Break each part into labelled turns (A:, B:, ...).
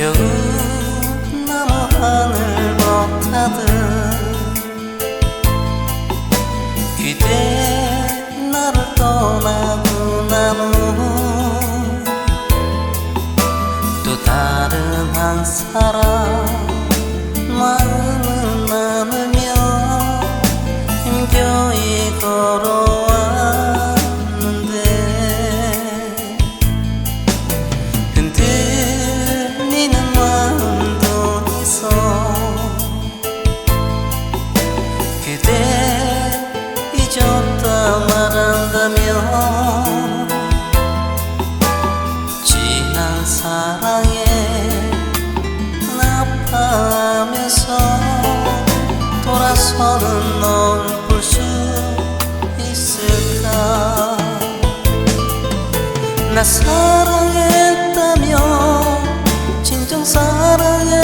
A: 겨우 나무 하늘 못하듯 그대 나를 떠나고 나는 또 다른 한 사람 사랑에 아파하면서 돌아서는 널 볼 수 있을까? 나 사랑했다면 진정 사랑했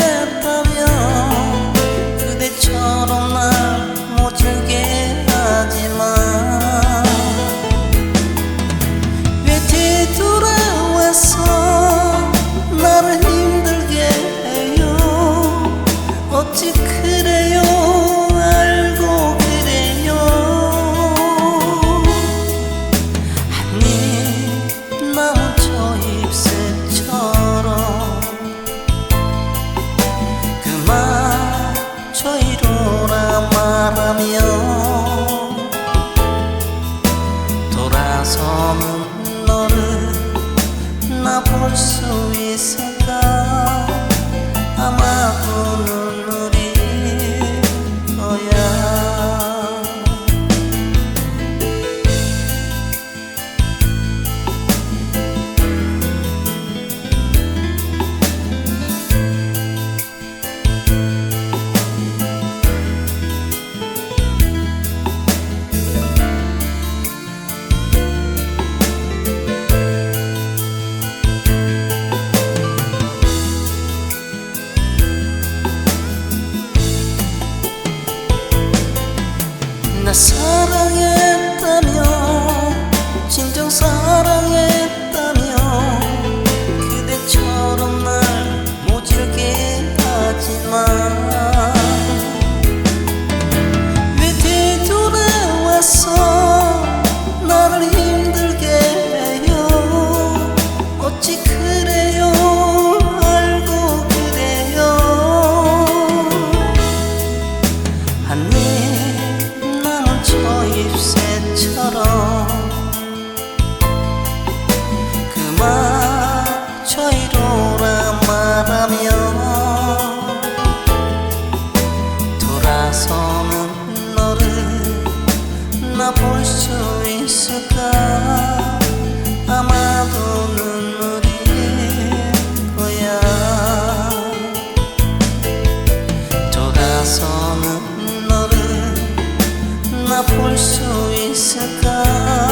A: 말하며 돌아서는 너를 나 볼 수 있을 사랑했다면 진정 사랑했다면 그대처럼 날 모질게 하지만 볼 수 있을까? 아마도 눈물일 거야 돌아서는 너를 나 볼 수 있을까?